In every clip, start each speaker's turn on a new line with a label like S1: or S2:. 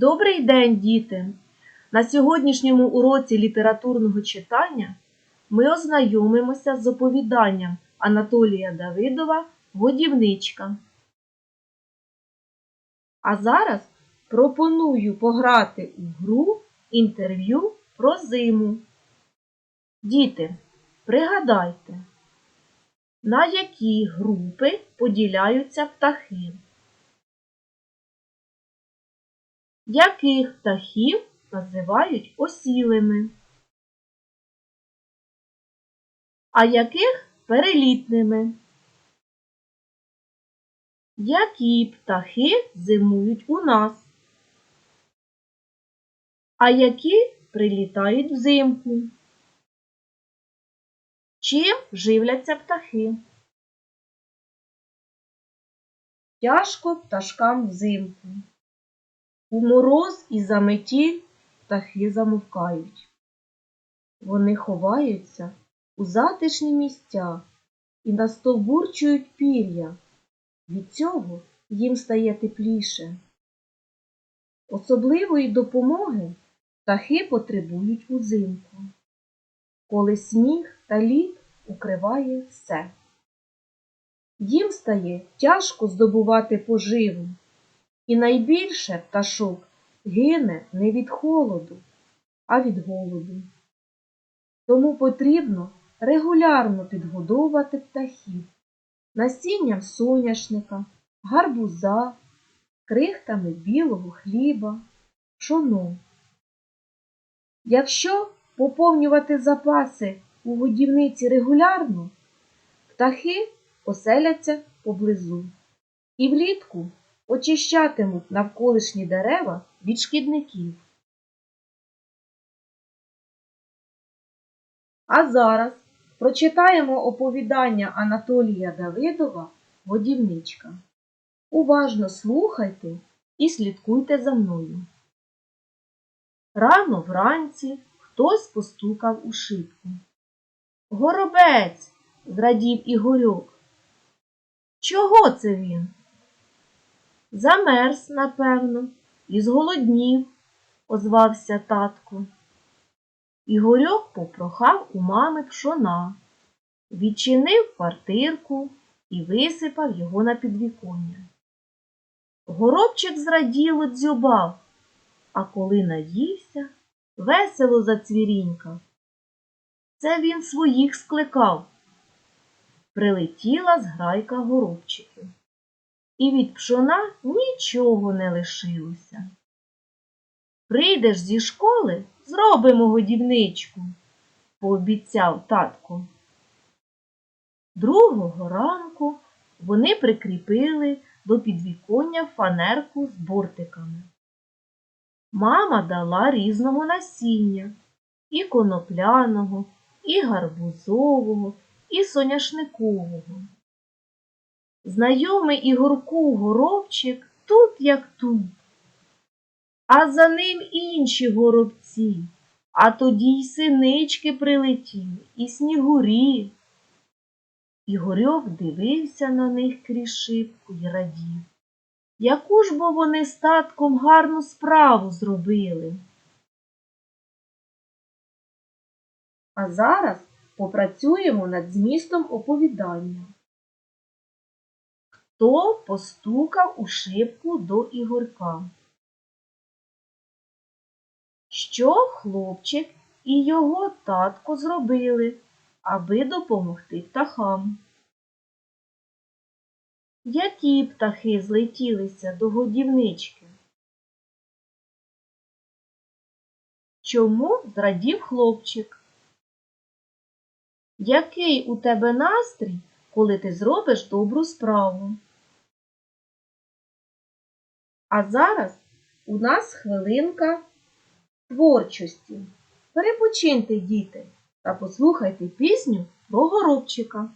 S1: Добрий день, діти! На сьогоднішньому уроці літературного читання ми ознайомимося з оповіданням Анатолія Давидова Годівничка. А зараз пропоную пограти у гру інтерв'ю про зиму. Діти, пригадайте, на які групи поділяються птахи? Яких птахів називають осілими? А яких перелітними? Які птахи зимують у нас? А які прилітають взимку? Чим живляться птахи? Тяжко пташкам взимку. У мороз і заметіль птахи замовкають. Вони ховаються у затишні місця і настовбурчують пір'я. Від цього їм стає тепліше. Особливої допомоги птахи потребують узимку, коли сніг та лід укриває все. Їм стає тяжко здобувати поживу. І найбільше пташок гине не від холоду, а від голоду. Тому потрібно регулярно підгодовувати птахів насінням соняшника, гарбуза, крихтами білого хліба, пшоном. Якщо поповнювати запаси у годівниці регулярно, птахи оселяться поблизу і влітку очищатимуть навколишні дерева від шкідників. А зараз прочитаємо оповідання Анатолія Давидова Годівничка. Уважно слухайте і слідкуйте за мною. Рано вранці хтось постукав у шибку. Горобець, зрадів Ігорьок. Чого це він? Замерз, напевно, і зголоднів, озвався татко. Ігорьок попрохав у мами пшона, відчинив квартирку і висипав його на підвіконня. Горобчик зраділо дзьобав, а коли наївся, весело зацвірінькав. Це він своїх скликав. Прилетіла зграйка горобчиків і від пшона нічого не лишилося. Прийдеш зі школи, зробимо годівничку, пообіцяв татко. Другого ранку вони прикріпили до підвіконня фанерку з бортиками. Мама дала різного насіння і конопляного, і гарбузового, і соняшникового. Знайомий Ігорку горобчик тут як тут, а за ним інші горобці, а тоді й синички прилетіли, і снігурі. Ігорьок дивився на них крізь шибку й радів. Яку ж бо вони з татком гарну справу зробили. А зараз попрацюємо над змістом оповідання. Хто постукав у шибку до Ігорка? Що хлопчик і його татко зробили, аби допомогти птахам? Які птахи злетілися до годівнички? Чому зрадів хлопчик? Який у тебе настрій, коли ти зробиш добру справу? А зараз у нас хвилинка творчості. Перепочиньте, діти, та послухайте пісню про горобчика.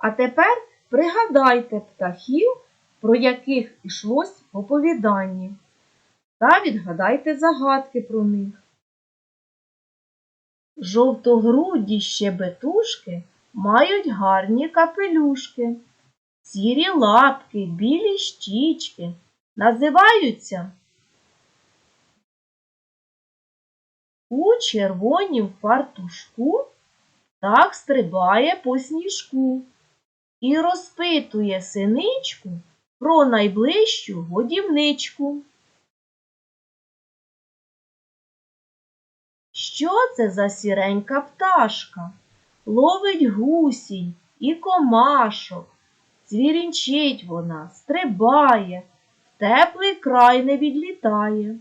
S1: А тепер пригадайте птахів, про яких йшлось в оповіданні, та відгадайте загадки про них. Жовтогруді щебетушки мають гарні капелюшки, сірі лапки, білі щічки. Називаються у червонім фартушку так стрибає по сніжку і розпитує синичку про найближчу годівничку. Що це за сіренька пташка? Ловить гусінь і комашок. Цвірінчить вона, стрибає, теплий край не відлітає.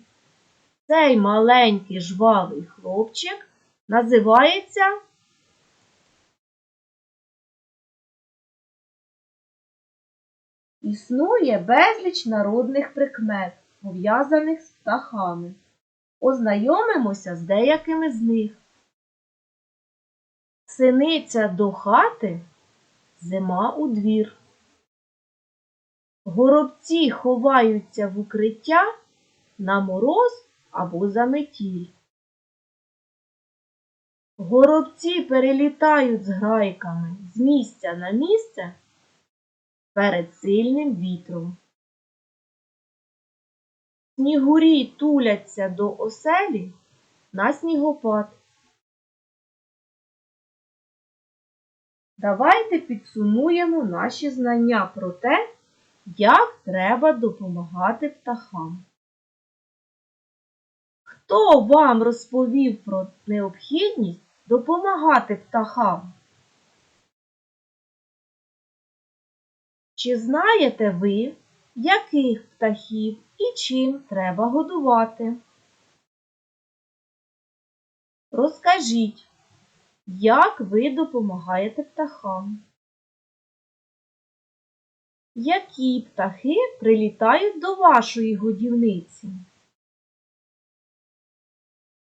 S1: Цей маленький жвавий хлопчик називається Існує безліч народних прикмет, пов'язаних з птахами. Ознайомимося з деякими з них. Синиця до хати, зима у двір. Горобці ховаються в укриття на мороз або за метіль. Горобці перелітають з грайками з місця на місце перед сильним вітром. Снігурі туляться до оселі на снігопад. Давайте підсумуємо наші знання про те, як треба допомагати птахам. Хто вам розповів про необхідність допомагати птахам? Чи знаєте ви, яких птахів і чим треба годувати? Розкажіть, як ви допомагаєте птахам? Які птахи прилітають до вашої годівниці?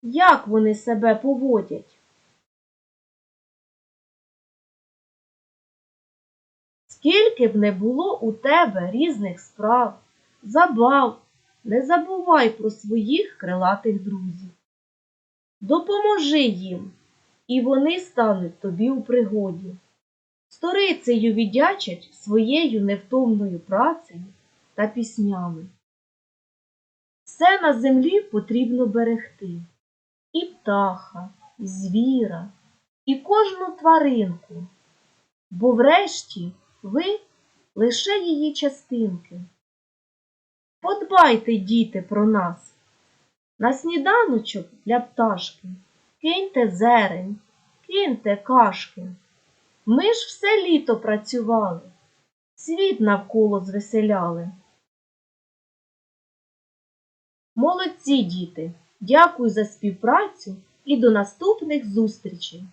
S1: Як вони себе поводять? Скільки б не було у тебе різних справ, забав, не забувай про своїх крилатих друзів. Допоможи їм, і вони стануть тобі у пригоді. Сторицею віддячать своєю невтомною працею та піснями. Все на землі потрібно берегти і птаха, і звіра, і кожну тваринку, бо врешті ви лише її частинки. Подбайте, діти, про нас. На сніданочок для пташки киньте зерень, киньте кашки. Ми ж все літо працювали, світ навколо звеселяли. Молодці, діти! Дякую за співпрацю і до наступних зустрічей!